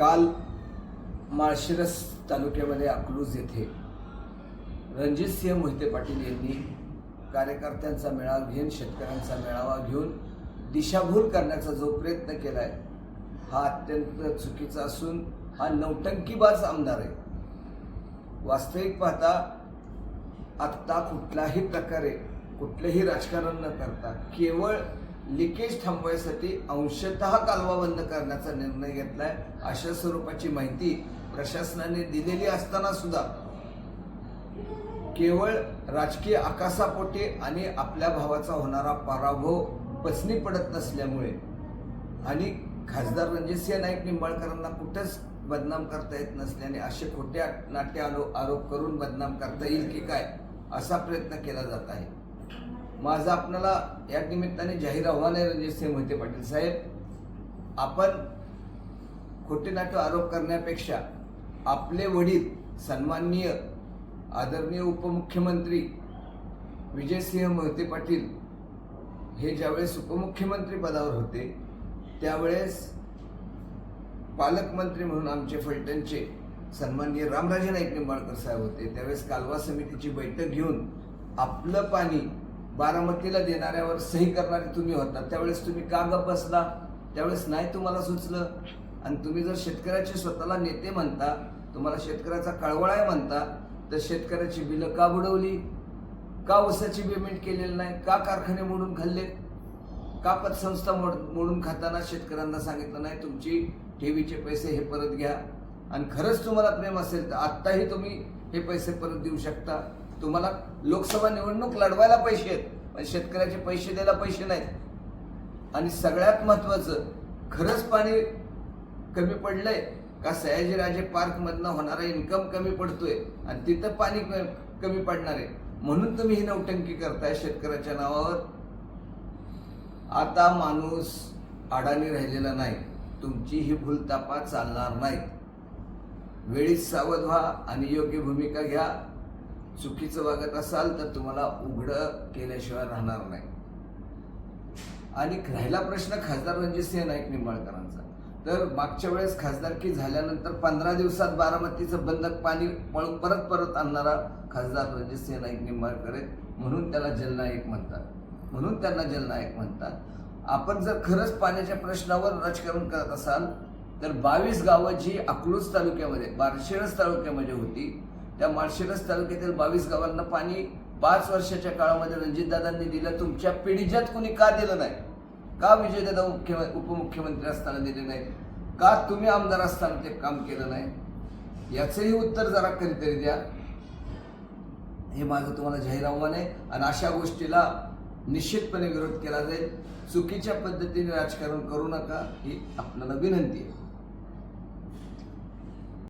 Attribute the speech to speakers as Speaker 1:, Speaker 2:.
Speaker 1: काल माळशिरस तालुक्यामध्ये अकलूज येथे रणजितसिंह मोहिते पाटील यांनी कार्यकर्त्यांचा मेळावा घेऊन शेतकऱ्यांचा मेळावा घेऊन दिशाभूल करण्याचा जो प्रयत्न केला आहे हा अत्यंत चुकीचा असून हा नौटंकीबाज आमदार आहे. वास्तविक पाहता आत्ता कुठलाही प्रकारे कुठलंही राजकारण न करता केवळ लिकेज थांबवायसाठी अंशतः कालवा बंद करण्याचा निर्णय घेतलाय अशा स्वरूपाची माहिती प्रशासनाने दिलेली असताना सुद्धा. केवळ राजकीय आकासापोटी आणि आपल्या भावाचा होणारा पराभव पचनी पडत नसल्यामुळे. आणि खासदार रणजितसिंह नाईक निंबाळकरांना कुठंच बदनाम करता येत नसल्याने असे खोटे नाट्य आरोप करून बदनाम करता येईल की काय असा प्रयत्न केला जात आहे. माझं आपणाला या निमित्ताने जाहीर आव्हान आहे रणजितसिंह मोहिते पाटील साहेब. आपण खोटे नाटक आरोप करण्यापेक्षा आपले वडील सन्माननीय आदरणीय उपमुख्यमंत्री विजयसिंह मोहिते पाटील हे ज्यावेळेस उपमुख्यमंत्री पदावर होते त्यावेळेस पालकमंत्री म्हणून आमचे फलटणचे सन्माननीय रामराजे नाईक निंबाळकर साहेब होते. त्यावेळेस कालवा समितीची बैठक घेऊन आपलं पाणी बारामतीला देणाऱ्यावर सही करणारे तुम्ही होता. त्यावेळेस तुम्ही का गप बसला? त्यावेळेस नाही तुम्हाला सुचलं? आणि तुम्ही जर शेतकऱ्याचे स्वतःला नेते म्हणता तुम्हाला शेतकऱ्याचा कळवळ आहे म्हणता तर शेतकऱ्याची बिलं का बुडवली? का ऊसाची पेमेंट केलेलं नाही? का कारखाने मोडून खाल्ले? का पतसंस्था मोड मोडून खाताना शेतकऱ्यांना सांगितलं नाही तुमची ठेवीचे पैसे हे परत घ्या. आणि खरंच तुम्हाला प्रेम असेल तर आत्ताही तुम्ही हे पैसे परत देऊ शकता. तुम्हाला लोकसभा निवडणूक लढवायला पैसे आहेत पण शेतकऱ्याचे पैसे द्यायला पैसे नाहीत. आणि सगळ्यात महत्वाचं खरंच पाणी कमी पडलंय का सयाजीराजे पार्कमधनं होणारा इन्कम कमी पडतोय आणि तिथं पाणी कमी पडणार आहे. म्हणून तुम्ही ही नौटंकी करताय शेतकऱ्याच्या नावावर. आता माणूस अडाणी राहिलेला नाही. तुमची ही भूलतापा चालणार नाही वेळीच सावध व्हा आणि योग्य भूमिका घ्या. चुकीचं वागत असाल तर तुम्हाला उघडं केल्याशिवाय राहणार नाही. आणि राहिला प्रश्न खासदार रणजितसिंह नाईक निंबाळकरांचा. तर मागच्या वेळेस खासदारकी झाल्यानंतर पंधरा दिवसात बारामतीचं बंधक पाणी पळून परत परत आणणारा खासदार रणजितसिंह नाईक निंबाळकर म्हणून त्याला जलनायक म्हणतात. म्हणून त्यांना जलनायक म्हणतात. आपण जर खरंच पाण्याच्या प्रश्नावर राजकारण करत असाल तर बावीस गावं जी अकलूज तालुक्यामध्ये माळशिरस तालुक्यामध्ये होती त्या माळशिरस तालुक्यातील बावीस गावांना पाणी पाच वर्षाच्या काळामध्ये रणजितदादांनी दिलं. तुमच्या पिढीजात कुणी का दिलं नाही? का विजयदादा मुख्य उपमुख्यमंत्री असताना दिले नाही? का तुम्ही आमदार असताना ते काम केलं नाही? याचंही उत्तर जरा कधीतरी द्या. हे माझं तुम्हाला जाहीर आव्हान आहे आणि अशा गोष्टीला निश्चितपणे विरोध केला जाईल. चुकीच्या पद्धतीने राजकारण करू नका ही आपल्याला विनंती आहे.